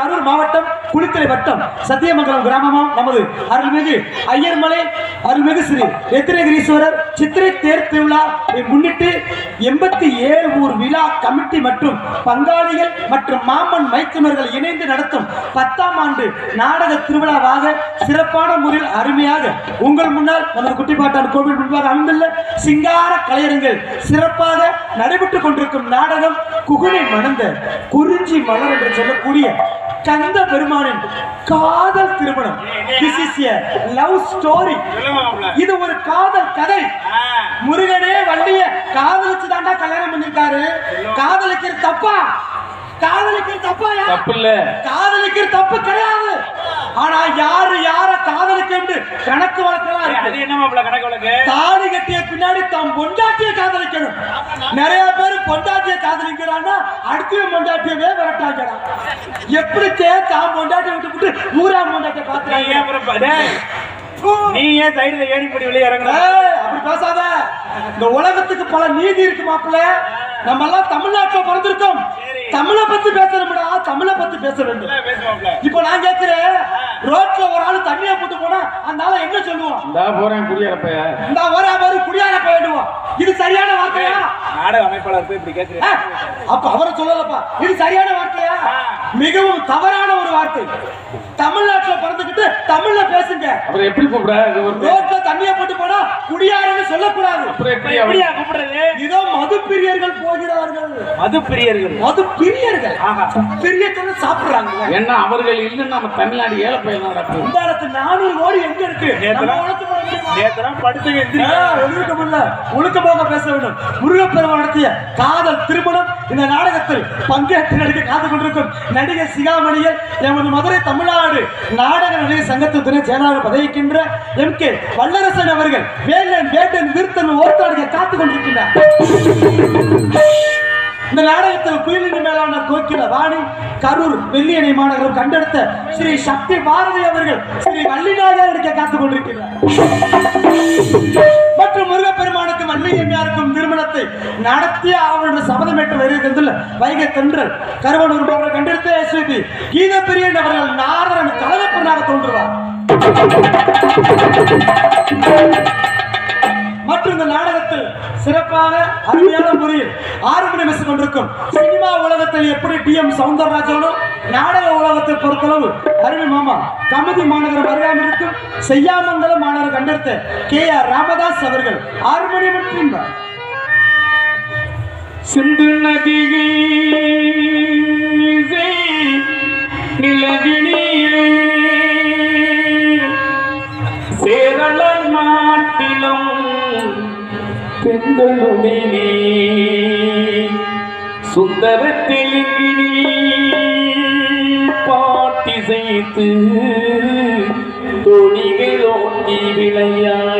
கரூர் மாவட்டம் குளித்தலை வட்டம் சத்தியமங்கலம் கிராமமாம் நமது அருள்மிகு ஐயர்மலை அருள்மிகு ஸ்ரீ எத்திரகிரீஸ்வரர் சித்திரை தேர் திருவிழா முன்னிட்டு எண்பத்தி ஏழு ஊர் விழா கமிட்டி மற்றும் பங்காளிகள் மற்றும் மாமன் மைத்துனர்கள் இணைந்து நடத்தும் பத்தாம் ஆண்டு நாடக திருவிழாவாக சிறப்பான முறையில் அருமையாக உங்கள் முன்னால் நமது குட்டிப்பாட்டான் கோவில் முன்பாக அமைந்துள்ள சிங்கார கலையரங்கில் சிறப்பாக நடைபெற்றுக் கொண்டிருக்கும் நாடகம் குகுனை மணந்த குறிஞ்சி மலர் என்று சொல்லக்கூடிய கந்த பெருமானின் காதல் திருமணம். This is a love story இது ஒரு காதல் கதை. முருகனே வள்ளிய காதலிச்சு தாண்டா கல்யாணம் பண்ணிருக்காரு காதலிக்கிறது தப்பா? காதலிக்கிறது தப்பா? தப்பு இல்ல காதலிக்கிறது தப்பு கிடையாது. ஆனா யாரு யார காதலிக்க கணக்கு வழக்கெல்லாம் அது என்ன மாப்பிள்ள கணக்கு வழக்கு? தாலி கட்டிய பின்னாடி தம் பொண்டாட்டிய காதலிக்கணும். நிறைய பேர் பொண்டாட்டிய காதலிக்கிறான்னா அடுத்த பொண்டாட்டியவே விரட்டாங்கடா எப்படி தாம் பொண்டாட்டிய விட்டு விட்டு ஊரா பொண்டாட்டிய பாத்துறாங்க நீ ஏன் சைடுல ஏணிப்படி வெளியே இறங்குற? ஏய், அப்படி பேசாத. இந்த உலகத்துக்கு பல நீதி இருக்கு மாப்பிள்ள. நம்ம எல்லாம் தமிழ்நாட்டுல பிறந்திருக்கோம். தமிழை பத்தி பேசணும்டா. தமிழை பத்தி பேச வேண்டும். இப்போ நான் கேக்குறேன் ரோட்ல ஒரு ஆளு தண்ணியை போட்டு போனா அந்த ஆளை என்ன சொல்லுவோம்? இந்தா போறேன் குடியரப்பைய. இந்த ஒரே மாதிரி குடியார போயிடுவோம் இது சரியான வார்த்தையா? நாடக அமைப்பாளர் போய் இப்படி கேக்குறேன் அப்ப அவரை சொல்லலப்பா. இது சரியான வார்த்தையா மிகவும் தவறான ஒரு வார்த்தை. தமிழ்நாட்டுல பிறந்துகிட்டு தமிழ்ல பேசுங்க. அப்புறம் எப்படி கூப்பிட? ரோட்ல தண்ணியை போட்டு போனா குடியாரன்னு சொல்லக்கூடாது. எப்படியா கூப்பிடுறது? இதோ மது பிரியர்கள் போகிறார்கள். மது பிரியர்கள் மது பிரியர்கள் ஆஹா. பிரியத்தோட சாப்பிடுறாங்க. என்ன அவர்கள் இல்லைன்னு நம்ம தமிழ்நாடு ஏழை பையன் நடக்கும் இந்த இடத்துல நானூறு கோடி எங்க இருக்கு? நேத்தெல்லாம் எந்திரிக்க ஒழுக்க முடியல ஒழுக்க போக பேச வேண்டும். முருகப்பெருமான் நடத்திய காதல் திருமணம் இந்த நாடகத்தில் பங்கேற்று நடிக்க காத்து கொண்டிருக்கும் நடிகர் சிகாமணியர் எமது மதுரை தமிழ்நாடு நாடக நடிகர் சங்கத்தின் துணை செயலாளர் பதவிக்கின்ற எம் கே வல்லரசன் அவர்கள் வேலன் வேட்டன் விருத்தன் ஓர்த்தாடிக்க காத்து கொண்டிருக்கின்றார். இந்த நாடகத்தில் குயிலின் மேலான கோக்கில வாணி கரூர் வெள்ளியணை மாநகரம் கண்டெடுத்த ஸ்ரீ சக்தி பாரதி அவர்கள் ஸ்ரீ வள்ளிநாயகர் நடிக்க காத்துக் கொண்டிருக்கிறார். மற்றும் முருகப்பெருமானுக்கு வள்ளியம்மையாருக்கும் திருமணத்தை நடத்திய அவருடைய சபதமேற்று வருகை தந்துள்ள வைகை தென்றல் கருவனூர் போன்ற கண்டெடுத்த எஸ்பிபி கீத பிரியன் அவர்கள் நாரதன் கலகப்பெண்ணாக தோன்றுவார். மற்றும் இந்த நாடகத்தில் சிறப்பாக அருமையான முறையில் ஆறு மணி மிஸ் கொண்டிருக்கும் சினிமா உலகத்தில் எப்படி டி எம் சவுந்தரராஜனும் நாடக உலகத்தை பொறுத்தளவு அருமை மாமா கமிதி மாநகரம் வருகாமல் இருக்கும் செய்யாமங்கல மாநகர கண்டெடுத்த கே ஆர் ராமதாஸ் அவர்கள் ஆறு மணி மற்றும் சிந்து நதியே நிலவினியே. பெண்களுடனே சுந்தரத்தில் தெலுங்கினி பாட்டி செய்து தொடிகள் ஓட்டி விளையாடி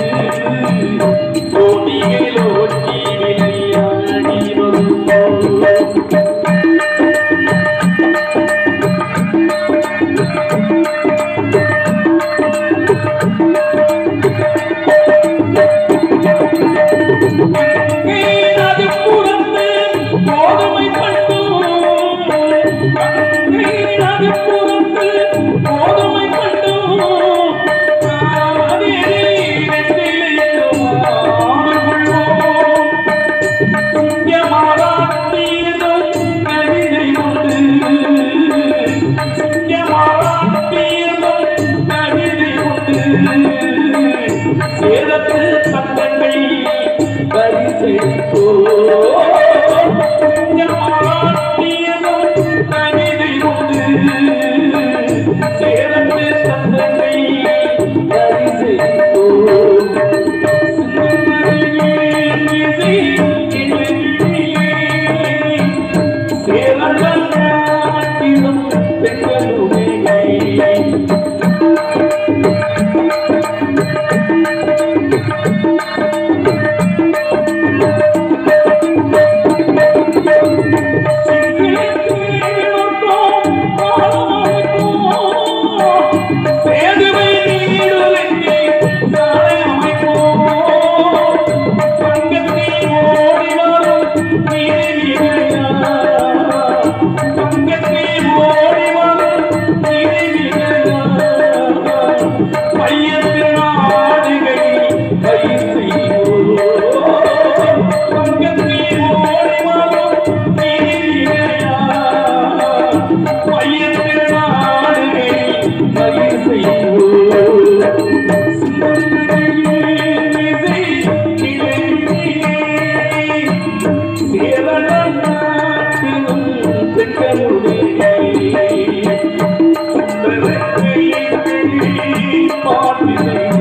party, baby.